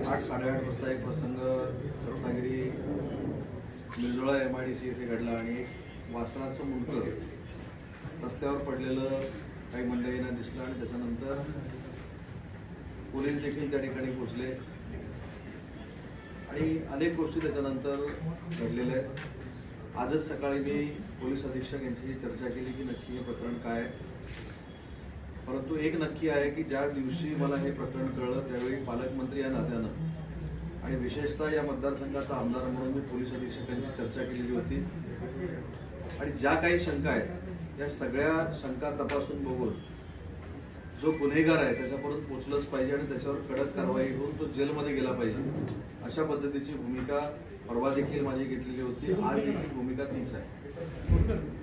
रात्री आठ साडेआठ वाजता एक प्रसंग Ratnagiri Mirjole M I D C येथे घडला आणि एक वासनाचं मुंडकं रस्त्यावर पडलेलं काही मंडळींना दिसलं आणि त्याच्यानंतर पोलीस देखील त्या ठिकाणी पोचले आणि अनेक गोष्टी त्याच्यानंतर घडलेल्या आहेत. आजच सकाळी मी पोलीस अधीक्षक यांच्याशी चर्चा केली की नक्की हे प्रकरण काय आहे. परंतु एक नक्की आहे की ज्या दिवशी मला हे प्रकरण कळलं त्यावेळी पालकमंत्री या नात्यानं आणि विशेषतः या मतदारसंघाचा आमदार म्हणून मी पोलीस अधीक्षकांची चर्चा केलेली होती. आणि ज्या काही शंका आहेत या सगळ्या शंका तपासून बघून जो गुन्हेगार आहे त्याच्यापर्यंत पोचलंच पाहिजे आणि त्याच्यावर कडक कारवाई होऊन तो जेलमध्ये गेला पाहिजे. अशा पद्धतीची भूमिका परवा देखील माझी घेतलेली होती. आज देखील भूमिका तीच आहे.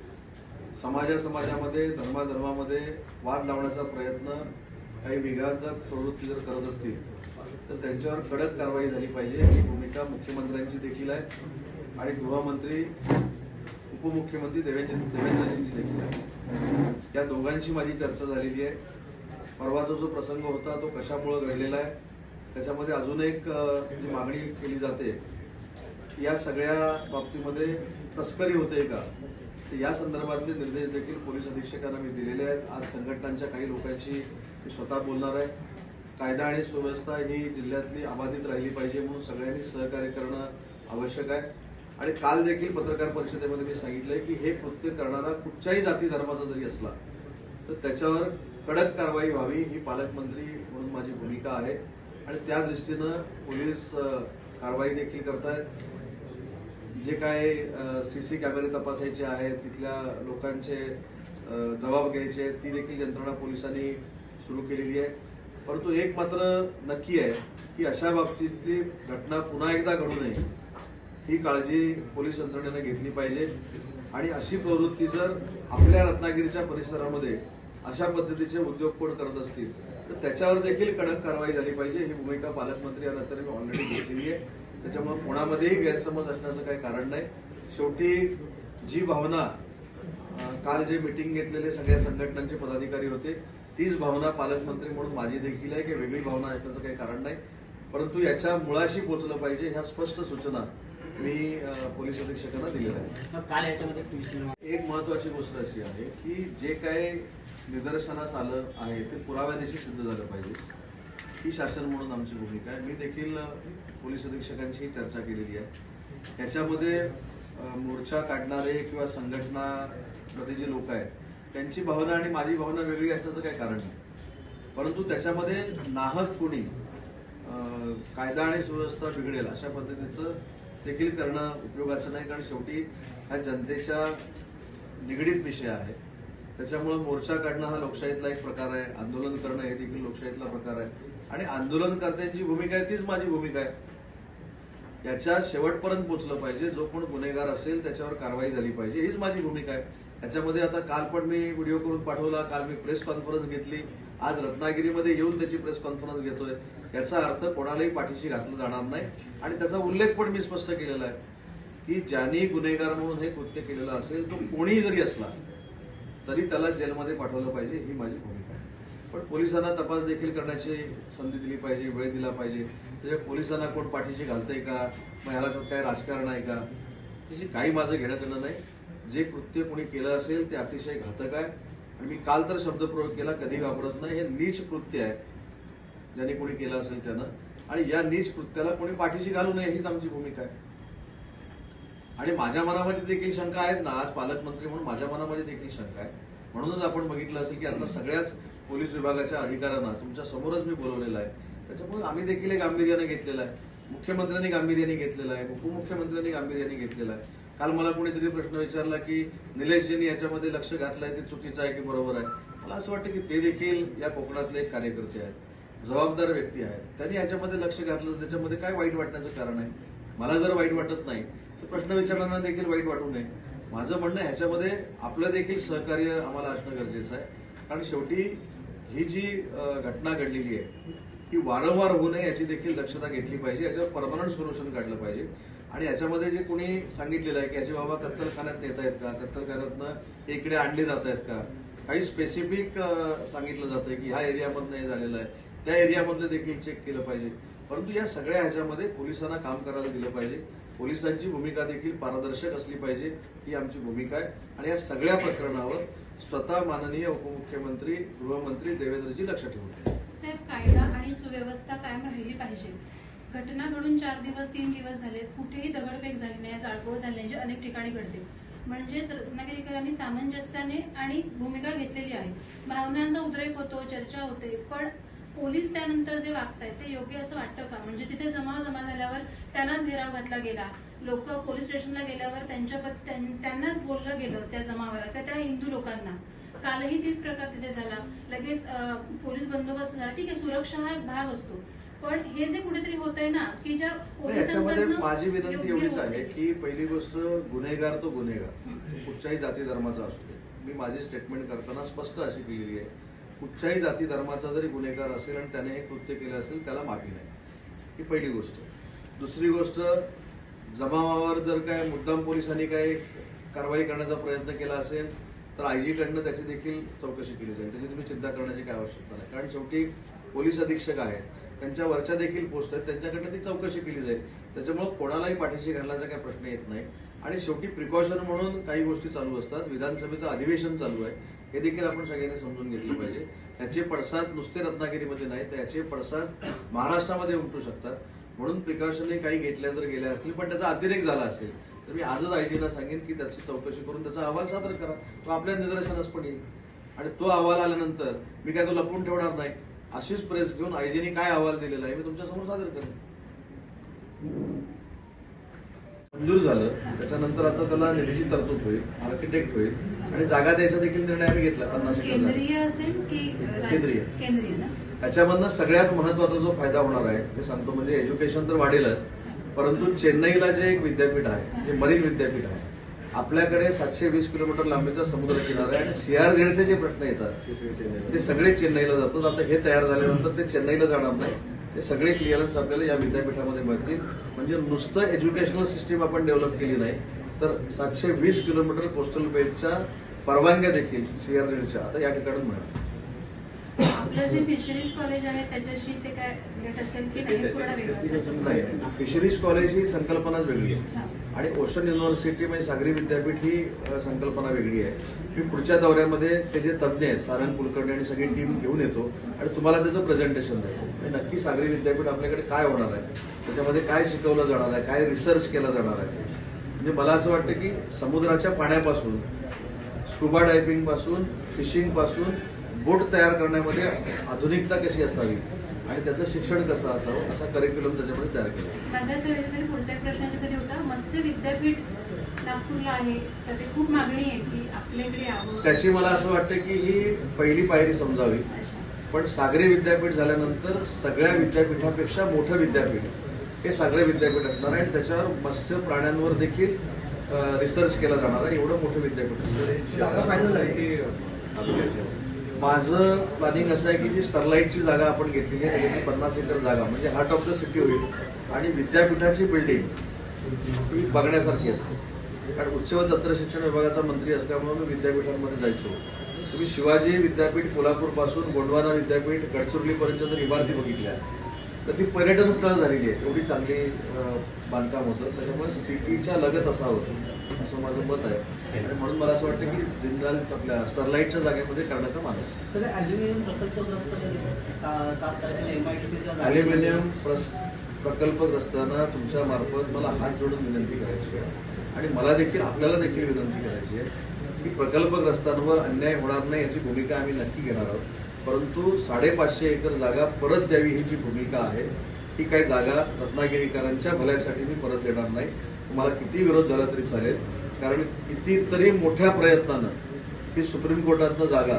समाजा समाजामध्ये धर्माधर्मामध्ये वाद लावण्याचा प्रयत्न काही विघातक प्रवृत्ती जर करत असतील तर त्यांच्यावर कडक कारवाई झाली पाहिजे. ही भूमिका मुख्यमंत्र्यांची देखील आहे. आणि गृहमंत्री उपमुख्यमंत्री देवेंद्र देवेंद्रजींची देखील आहे. या दोघांची माझी चर्चा झालेली आहे. परवाचा जो प्रसंग होता तो कशामुळे घडलेला आहे त्याच्यामध्ये अजून एक जी मागणी केली जाते या सगळ्या बाबतीमध्ये तस्करी होते का? या संदर्भातले निर्देश देखील पोलीस अधीक्षकांना मी दिलेले आहेत. आज संघटनांच्या काही लोकांशी ते स्वतः बोलणार आहे कायदा आणि सुव्यवस्था ही जिल्ह्यातली अबाधित राहिली पाहिजे म्हणून सगळ्यांनी सहकार्य करणं आवश्यक आहे. आणि काल देखील पत्रकार परिषदेमध्ये मी सांगितलंय की हे कृत्य करणारा कुठच्याही जाती धर्माचा जरी असला तर त्याच्यावर कडक कारवाई व्हावी ही पालकमंत्री म्हणून माझी भूमिका आहे. आणि त्या दृष्टीनं पोलीस कारवाई देखील करतायत. जे काय सी कॅमेरे तपासायचे आहेत तिथल्या लोकांचे जबाब घ्यायचे आहेत ती देखील यंत्रणा पोलिसांनी सुरू केलेली आहे. परंतु एक मात्र नक्की आहे की अशा बाबतीतली घटना पुन्हा एकदा घडू नये ही काळजी पोलीस यंत्रणेनं घेतली पाहिजे. आणि अशी प्रवृत्ती जर आपल्या रत्नागिरीच्या परिसरामध्ये अशा पद्धतीचे उद्योग कोण करत असतील तर त्याच्यावर देखील कडक कारवाई झाली पाहिजे. ही भूमिका पालकमंत्री या नंतर मी ऑलरेडी घेतलेली आहे. त्याच्यामुळे कोणामध्येही गैरसमज असण्याचं काही कारण नाही. शेवटी जी भावना काल जे मिटिंग घेतलेले सगळ्या संघटनांचे पदाधिकारी होते तीच भावना पालकमंत्री म्हणून माझी देखील आहे की वेगळी भावना असण्याचं काही कारण नाही. परंतु याच्या मुळाशी पोहोचलं पाहिजे ह्या स्पष्ट सूचना मी पोलीस अधीक्षकांना दिलेल्या आहेत. एक महत्वाची गोष्ट अशी आहे की जे काय निदर्शनास आलं आहे ते पुराव्यानिशी सिद्ध झालं पाहिजे. ही शासन म्हणून आमची भूमिका आहे. मी देखील पोलीस अधीक्षकांशी चर्चा केलेली आहे. याच्यामध्ये मोर्चा काढणारे किंवा संघटनामध्ये जे लोक आहेत त्यांची भावना आणि माझी भावना वेगळी असण्याचं काही कारण नाही. परंतु त्याच्यामध्ये नाहक कोणी कायदा आणि सुव्यवस्था बिघडेल अशा पद्धतीचं देखील करणं उपयोगाचं नाही कारण शेवटी हा जनतेच्या निगडीत विषय आहे. त्याच्यामुळे मोर्चा काढणं हा लोकशाहीतला एक प्रकार आहे. आंदोलन करणं हे देखील लोकशाहीतला प्रकार आहे. आणि आंदोलनकर्त्यांची भूमिका आहे तीच माझी भूमिका आहे. याच्या शेवटपर्यंत पोचलं पाहिजे. जो कोण गुन्हेगार असेल त्याच्यावर कारवाई झाली पाहिजे. हीच माझी भूमिका आहे. याच्यामध्ये आता काल पण मी व्हिडिओ करून पाठवला. काल मी प्रेस कॉन्फरन्स घेतली. आज रत्नागिरीमध्ये येऊन त्याची प्रेस कॉन्फरन्स घेतोय. याचा अर्थ कोणालाही पाठीशी घातलं जाणार नाही. आणि त्याचा उल्लेख पण मी स्पष्ट केलेला आहे की ज्यांनी गुन्हेगार म्हणून हे कृत्य केलेलं असेल तो कोणीही जरी असला तरी त्याला जेलमध्ये पाठवलं पाहिजे ही माझी भूमिका आहे. पण पोलिसांना तपास देखील करण्याची संधी दिली पाहिजे वेळ दिला पाहिजे. त्याच्या पोलिसांना कोण पाठीशी घालतंय का? मग ह्याला त्यात काय राजकारण आहे का? त्याची काही माझं घेण्यात येणं नाही. जे कृत्य कोणी केलं असेल ते अतिशय घातक आहे. आणि मी काल तर शब्दप्रयोग केला कधी वापरत नाही. हे नीच कृत्य आहे. ज्याने कोणी केलं असेल त्यानं. आणि या नीच कृत्याला कोणी पाठीशी घालू नये हीच आमची भूमिका आहे. आणि माझ्या मनामध्ये देखील शंका आहेच ना. आज पालकमंत्री म्हणून माझ्या मनामध्ये देखील शंका आहे. म्हणूनच आपण बघितलं असेल की आता सगळ्याच पोलीस विभागाच्या अधिकाऱ्यांना तुमच्या समोरच मी बोलवलेलं आहे त्याच्यामुळे आम्ही देखील हे गांभीर्याने घेतलेलं आहे. मुख्यमंत्र्यांनी गांभीर्याने घेतलेलं आहे. उपमुख्यमंत्र्यांनी गांभीर्याने घेतलेलं आहे. काल मला कोणीतरी प्रश्न विचारला की निलेशजींनी याच्यामध्ये लक्ष घातलंय ते चुकीचं आहे की बरोबर आहे? मला असं वाटतं की ते देखील या कोकणातले एक कार्यकर्ते आहेत. जबाबदार व्यक्ती आहेत. त्यांनी याच्यामध्ये लक्ष घातलं त्याच्यामध्ये काय वाईट वाटण्याचं कारण आहे? मला जर वाईट वाटत नाही तर प्रश्न विचारणारा देखील वाईट वाटू नये. माझं म्हणणं ह्याच्यामध्ये आपलं देखील सहकार्य आम्हाला असणं गरजेचं आहे. कारण शेवटी ही जी घटना घडलेली आहे ही वारंवार होऊ नये याची देखील दक्षता घेतली पाहिजे याच्यावर परमनंट सोल्युशन काढलं पाहिजे. आणि याच्यामध्ये जे कोणी सांगितलेलं आहे की याचे बाबा कत्तलखान्यात नेतायत आहेत का? कत्तलखान्यातनं हे इकडे आणले जात आहेत का? काही स्पेसिफिक सांगितलं जातंय की ह्या एरियामधनं हे झालेलं आहे. त्या एरियामधलं देखील चेक केलं पाहिजे. परंतु या सगळ्या ह्याच्यामध्ये पोलिसांना काम करायला दिलं पाहिजे. पोलिसांची भूमिका देखील पारदर्शक असली पाहिजे ही आमची भूमिका आहे. आणि या सगळ्या प्रकरणावर स्वतः माननीय उपमुख्यमंत्री गृहमंत्री देवेंद्रजी लक्ष ठेवून सेफ कायदा आणि सुव्यवस्था कायम राहिली पाहिजे. घटना घडून चार दिवस तीन दिवस झाले. कुठेही दगडफेक झाली नाही जाळपोळ झाली नाही जे अनेक ठिकाणी घडते. म्हणजेच रत्नागिरीकरांनी सामंजस्याने आणि भूमिका घेतलेली आहे. भावनांचा उद्रेक होतो चर्चा होते पण पोलीस त्यानंतर जे वागतायत ते योग्य असं वाटतं का? म्हणजे तिथे जमाव जमा झाल्यावर त्यांनाच घेराव घातला गेला. लोक पोलीस स्टेशनला गेल्यावर त्यांच्या त्यांनाच बोललं गेलं त्या जमावाला त्या हिंदू लोकांना. कालही तीच प्रकार तिथे झाला. लगेच पोलीस बंदोबस्त झाला. ठीक आहे सुरक्षा हा एक भाग असतो. पण हे जे कुठेतरी होत आहे ना की ज्या याच्यामध्ये पोलिसांकडनं माझी विनंती एवढीच आहे. की पहिली गोष्ट गुन्हेगार तो गुन्हेगार. कुठच्याही जाती धर्माचा असतो मी माझी स्टेटमेंट करताना स्पष्ट अशी केलेली आहे. कुठच्याही जाती धर्माचा जरी गुन्हेगार असेल आणि त्याने हे कृत्य केलं असेल त्याला माफी नाही. ही पहिली गोष्ट. दुसरी गोष्ट जमावावर जर काय मुद्दाम पोलिसांनी काही कारवाई करण्याचा प्रयत्न केला असेल तर आयजी कडनं त्याची देखील चौकशी केली जाईल. त्याची तुम्ही चिंता करण्याची काय आवश्यकता नाही. कारण शेवटी पोलीस अधीक्षक आहेत. त्यांच्या वरच्या देखील पोस्ट आहेत. त्यांच्याकडनं ती चौकशी केली जाईल. त्याच्यामुळे कोणालाही पाठीशी घालण्याचा काही प्रश्न येत नाही. आणि शेवटी प्रिकॉशन म्हणून काही गोष्टी चालू असतात. विधानसभेचं अधिवेशन चालू आहे. हे देखील आपण सगळ्यांनी समजून घेतलं पाहिजे. त्याचे पडसाद नुसते रत्नागिरीमध्ये नाही तर याचे पडसाद महाराष्ट्रामध्ये उमटू शकतात. म्हणून प्रिकॉशनने काही घेतल्या जर गेल्या असतील पण त्याचा अतिरेक झाला असेल तर मी आजच आयजीला सांगेन की त्याची चौकशी करून त्याचा अहवाल सादर करा. तो आपल्या निदर्शनास पण येईल. आणि तो अहवाल आल्यानंतर मी काय तो लपवून ठेवणार नाही. अशीच प्रेस घेऊन आयजीने काय अहवाल दिलेला आहे मी तुमच्यासमोर सादर करेन. मंजूर झालं. त्याच्यानंतर आता त्याला निधीची तरतूद होईल आर्किटेक्ट होईल आणि जागा द्यायचा देखील निर्णय आम्ही घेतला पन्नास. केंद्रीय त्याच्यामधनं सगळ्यात महत्त्वाचा जो फायदा होणार आहे ते सांगतो म्हणजे एज्युकेशन तर वाढेलच परंतु चेन्नईला जे एक विद्यापीठ आहे जे मरीन विद्यापीठ आहे आपल्याकडे सातशे वीस किलोमीटर लांबीचा समुद्र किनारा आहे आणि सीआरझेडचे जे प्रश्न येतात ते सगळे चेन्नईला जातात. आता हे तयार झाल्यानंतर ते चेन्नईला जाणार नाही. ते सगळे क्लिअरन्स आपल्याला या विद्यापीठामध्ये मिळतील. म्हणजे नुसतं एज्युकेशनल सिस्टीम आपण डेव्हलप केली नाही तर सातशे वीस किलोमीटर कोस्टल बेल्टच्या परवानग्या देखील सीआरझेडच्या आता या ठिकाणी मिळणार. आपलं जे फिशरीज कॉलेज आहे त्याच्याशी ते काय रिलेट असेल की नाही पूर्ण वेगळं नाही असेल? फिशरीज कॉलेज ही संकल्पनाच वेगळी आहे. हा. आणि ओशन युनिव्हर्सिटी म्हणजे सागरी विद्यापीठ ही अ, संकल्पना वेगळी आहे. मी पुढच्या दौऱ्यामध्ये ते जे तज्ज्ञ आहेत सारंग कुलकर्णी आणि सगळी टीम घेऊन येतो आणि तुम्हाला त्याचं प्रेझेंटेशन देतो. म्हणजे नक्की सागरी विद्यापीठ आपल्याकडे काय होणार आहे त्याच्यामध्ये काय शिकवलं जाणार आहे काय रिसर्च केला जाणार आहे. म्हणजे मला असं वाटतं की समुद्राच्या पाण्यापासून स्कुबा डायव्हिंगपासून फिशिंगपासून बोट तयार करण्यामध्ये आधुनिकता कशी असावी आणि त्याचं शिक्षण कसं असावं असा करिक्युलम त्याच्यामध्ये तयार केला. माझा असं याच्यासाठी पुढचा एक प्रश्न याच्यासाठी होता मत्स्य विद्यापीठ नागपूरला आहे तर ते खूप मागणी आहे की आपल्याकडे यावं. त्याची मला असं वाटतं की ही पहिली पायरी समजावी. पण सागरी विद्यापीठ झाल्यानंतर सगळ्या विद्यापीठापेक्षा मोठं विद्यापीठ हे सागरी विद्यापीठ असणार आहे. आणि त्याच्यावर मत्स्य प्राण्यांवर देखील रिसर्च केला जाणार आहे. एवढं मोठं विद्यापीठ. असणार माझं प्लॅनिंग असं आहे की जी स्टरलाईटची जागा आपण घेतलेली आहे पन्नास एकर जागा म्हणजे हार्ट ऑफ द सिटी होईल. आणि विद्यापीठाची बिल्डिंग ही बघण्यासारखी असते. कारण उच्च व तंत्र शिक्षण विभागाचा मंत्री असल्यामुळे मी विद्यापीठांमध्ये जायचो. तुम्ही शिवाजी विद्यापीठ कोल्हापूरपासून गोंडवाना विद्यापीठ गडचिरोलीपर्यंत जर इमारती बघितल्या तर ती पर्यटन स्थळ झालेली आहे एवढी चांगली बांधकाम होतं. त्याच्यामुळे सिटीच्या लगत असावं असं माझं मत आहे. आणि म्हणून मला असं वाटतं की जिंदाल आपल्या स्टरलाईटच्या जागेमध्ये करण्याचा मानस अॅल्युमिनियम प्रस प्रकल्पग्रस्तांना तुमच्या मार्फत मला हात जोडून विनंती करायची आहे. आणि मला देखील आपल्याला देखील विनंती करायची आहे की प्रकल्पग्रस्तांवर अन्याय होणार नाही याची भूमिका आम्ही नक्की घेणार आहोत. परंतु साडेपाचशे एकर जागा परत द्यावी ही जी भूमिका आहे ही काही जागा रत्नागिरीकरांच्या भल्यासाठी मी परत देणार नाही. तुम्हाला किती विरोध झाला तरी चालेल. कारण कितीतरी मोठ्या प्रयत्नानं ही सुप्रीम कोर्टातनं जागा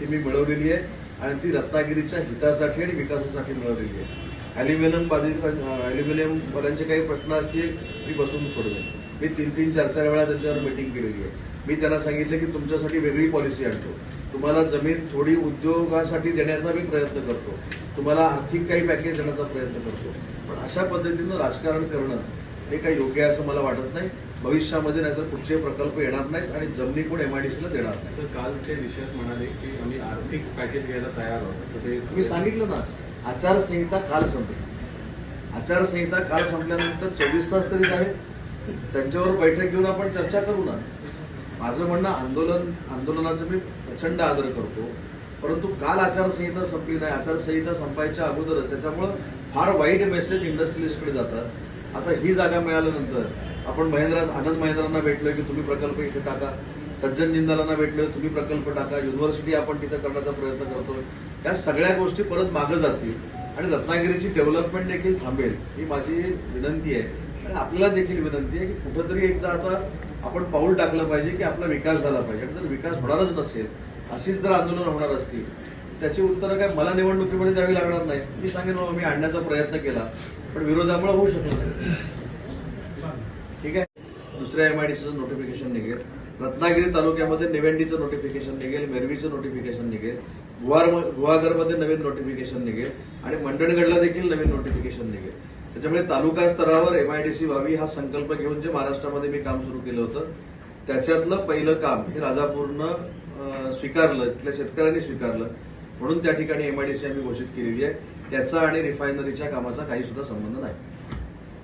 ती मी मिळवलेली आहे आणि ती रत्नागिरीच्या हितासाठी आणि विकासासाठी मिळवलेली आहे. ॲल्युमिनियम बाधित ॲल्युमिनियमवाल्यांचे काही प्रश्न असतील मी बसून सोडवेन. मी तीन तीन चार चार वेळा त्यांच्यावर मिटिंग केलेली आहे. मी त्यांना सांगितलं की तुमच्यासाठी वेगळी पॉलिसी आणतो. तुम्हाला जमीन थोडी उद्योगासाठी देण्याचा मी प्रयत्न करतो. तुम्हाला आर्थिक काही पॅकेज देण्याचा प्रयत्न करतो. पण अशा पद्धतीनं राजकारण करणं हे काही योग्य आहे असं मला वाटत नाही. भविष्यामध्ये नाहीतर कुठचे प्रकल्प येणार नाहीत आणि जमिनी पण एमआयडीसीला देणार नाही सर काल ते विषयात म्हणाले की आम्ही आर्थिक पॅकेज घ्यायला तयार आहोत. असं ते मी सांगितलं ना आचारसंहिता काल संपली. आचारसंहिता काल संपल्यानंतर चोवीस तास तरी जावे त्यांच्यावर बैठक घेऊन आपण चर्चा करू ना. माझं म्हणणं आंदोलन आंदोलनाचं मी प्रचंड आदर करतो. परंतु काल आचारसंहिता संपली नाही. आचारसंहिता संपायच्या अगोदरच त्याच्यामुळं फार वाईट मेसेज इंडस्ट्रियलिस्टकडे जातात. आता ही जागा मिळाल्यानंतर आपण महेंद्रा आनंद महेंद्रांना भेटलोय की तुम्ही प्रकल्प इथे टाका. सज्जन जिंदालांना भेटलोय तुम्ही प्रकल्प टाका. युनिव्हर्सिटी आपण तिथं करण्याचा प्रयत्न करतोय. या सगळ्या गोष्टी परत मागं जातील आणि रत्नागिरीची डेव्हलपमेंट देखील थांबेल ही माझी विनंती आहे. आणि आपल्याला देखील विनंती आहे की कुठंतरी एकदा आता आपण पाऊल टाकलं पाहिजे की आपला विकास झाला पाहिजे. आणि जर विकास होणारच नसेल अशीच जर आंदोलन होणार असतील त्याची उत्तरं काय मला निवडणुकीमध्ये द्यावी लागणार नाही. मी सांगेन बाबा मी आणण्याचा प्रयत्न केला पण विरोधामुळे होऊ शकलं नाही. ठीक आहे? दुसऱ्या एमआयडीसीचं नोटिफिकेशन निघेल. रत्नागिरी तालुक्यामध्ये निवेंडीचं नोटिफिकेशन निघेल मेरवीचं नोटिफिकेशन निघेल गुहार गुहागरमध्ये नवीन नोटिफिकेशन निघेल आणि मंडणगडला देखील नवीन नोटिफिकेशन निघेल. त्याच्यामुळे तालुका स्तरावर एमआयडीसी व्हावी हा संकल्प घेऊन जे महाराष्ट्रामध्ये मी काम सुरू केलं होतं त्याच्यातलं पहिलं काम हे राजापूरनं स्वीकारलं तिथल्या शेतकऱ्यांनी स्वीकारलं. म्हणून त्या ठिकाणी एमआयडीसी आम्ही घोषित केलेली आहे. त्याचा आणि रिफायनरीच्या कामाचा काही सुद्धा संबंध नाही.